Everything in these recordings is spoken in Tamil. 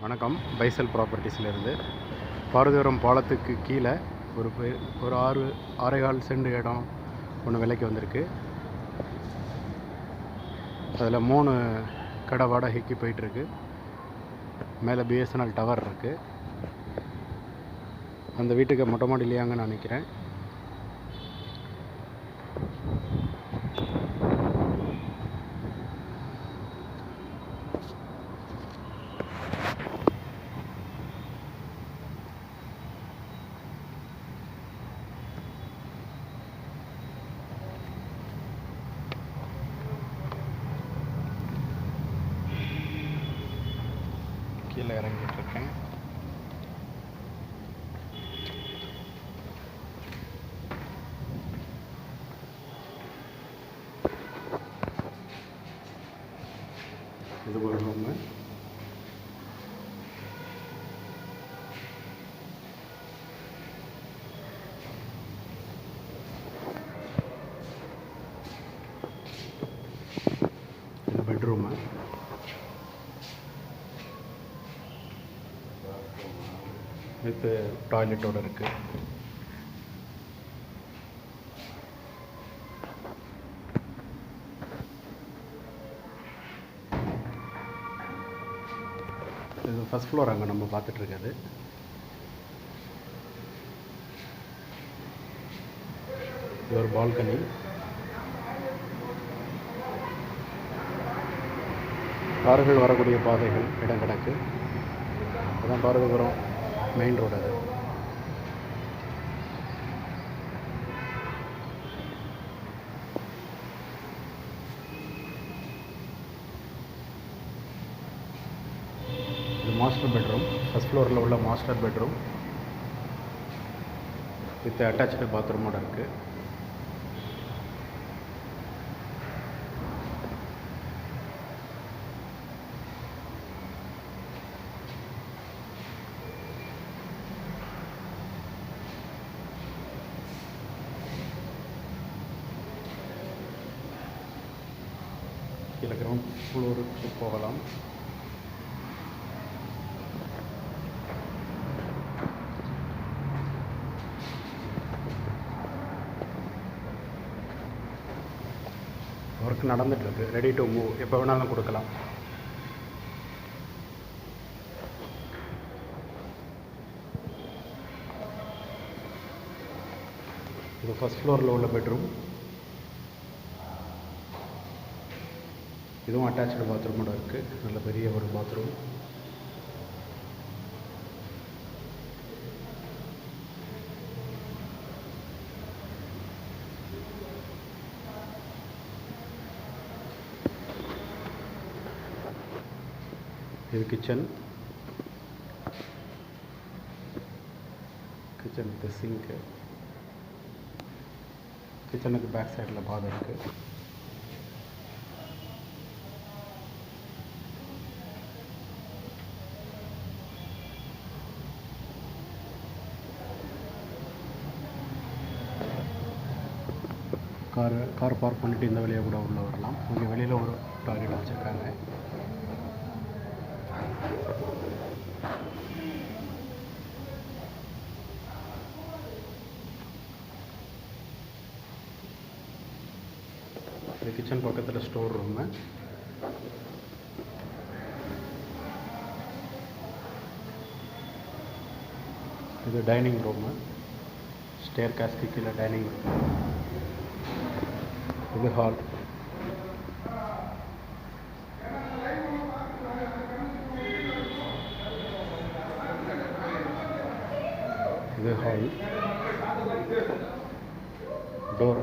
வணக்கம். பைசல் ப்ராப்பர்ட்டிஸ்லேருந்து பாரதிபுரம் பாலத்துக்கு கீழே ஒரு பெ- ஒரு ஆறு ஆறேகால் செண்டு இடம் ஒன்று விலைக்கு வந்திருக்கு. அதில் மூணு கடை வாடகைக்கு போயிட்டுருக்கு. மேலே பிஎஸ்என்எல் டவர் இருக்குது அந்த வீட்டுக்கு மொட்டை மாடிலையாங்கன்னு நினைக்கிறேன் இது ஒரு ரூமு இது பெட்ரூமு வித்து டாய்லெட்டோட இருக்கு. இது ஃபர்ஸ்ட் ஃப்ளோர் அங்கே நம்ம பார்த்துட்டு இது ஒரு பால்கனி கார்கள் வரக்கூடிய பாதைகள் இடம் கிடக்கு. அதான் பாரதிபுரம் மெயின் ரோடு அது இது மாஸ்டர் பெட்ரூம் ஃபஸ்ட் ஃப்ளோரில் உள்ள மாஸ்டர் பெட்ரூம் வித் அட்டாச்சு பாத்ரூமோட இருக்குது கீழே கிரவுண்ட் ஃப்ளோருக்கு போகலாம். ஒர்க் நடந்துட்டுருக்கு ரெடி டு மூவ் எப்போ வேணாலும் கொடுக்கலாம். இது ஃபஸ்ட் ஃப்ளோரில் உள்ள பெட்ரூம் இதுவும் அட்டாச்சு பாத்ரூமோட இருக்குது நல்ல பெரிய ஒரு பாத்ரூம் இது கிச்சன் கிச்சன் வித் சிங்க்கு கிச்சனுக்கு பேக் சைடில் பாதம் இருக்குது கார் கார் பார்க் பண்ணிட்டு இந்த வழியாக கூட உள்ளே வரலாம். இங்கே வெளியில் ஒரு டாய்லெட் வச்சுருக்காங்க. இது கிச்சன் பக்கத்தில் ஸ்டோர் ரூமு இது டைனிங் ரூமு ஸ்டேர் காஸ்க்கு கீழே டைனிங் ரூம் இது ஹால் இது ஹால் டோர்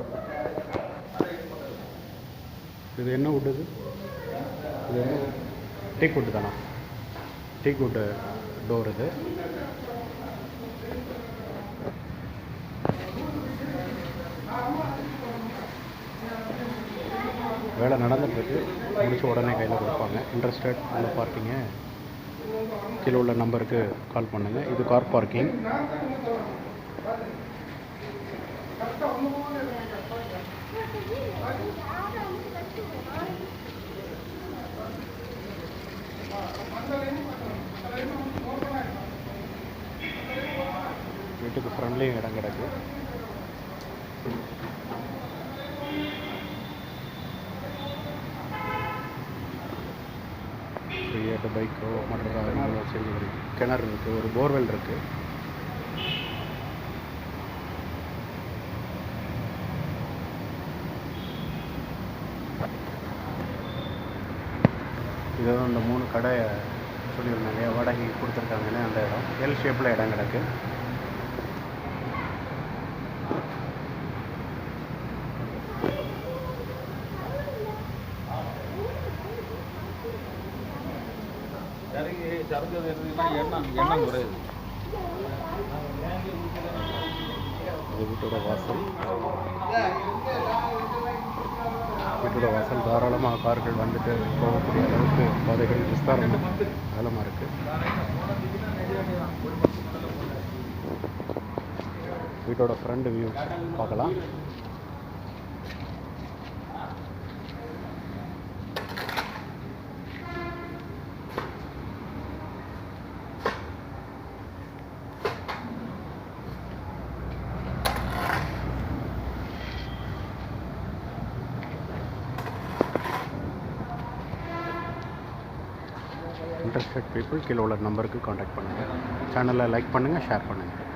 இது என்ன wood இது? இது என்ன? டீக் வுட் தானா? டீக் வுட் டோர் இது. வேலை நடந்துட்டுருக்கு முடிச்ச உடனே கையில் கொடுப்பாங்க. இன்ட்ரெஸ்டட் உள்ள பார்க்கிங்க கீழே உள்ள நம்பருக்கு கால் பண்ணுங்கள் இது கார் பார்க்கிங் வீட்டுக்கு ஃப்ரெண்ட்லேயும் இடம் கிடக்கு. ஃப்ரீயாக பைக்கோ மற்ற காரணங்களோ செஞ்சு கிடைக்கும். கிணறு இருக்குது ஒரு போர்வெல் இருக்குது இதுதான் இந்த மூணு கடை சொல்லியிருந்தாங்க வாடகைக்கு வாடகை கொடுத்துருக்காங்கன்னு அந்த இடம். எல் ஷேப்பில் இடம் கிடக்கு. சரக்கு குறையுது வீட்டோட வாசல். வீட்டோட வாசல் தாராளமாக கார்கள் வந்துட்டு போகக்கூடிய அளவுக்கு பாதைகள் விஸ்தாரம் அகலமாக இருக்குது வீட்டோட ஃப்ரண்ட் வியூ பார்க்கலாம். இன்ட்ரெஸ்டட் பீப்புள் கீழே உள்ள நம்பருக்கு காண்டாக்ட் பண்ணுங்கள் சேனலை லைக் பண்ணுங்கள் ஷேர் பண்ணுங்கள்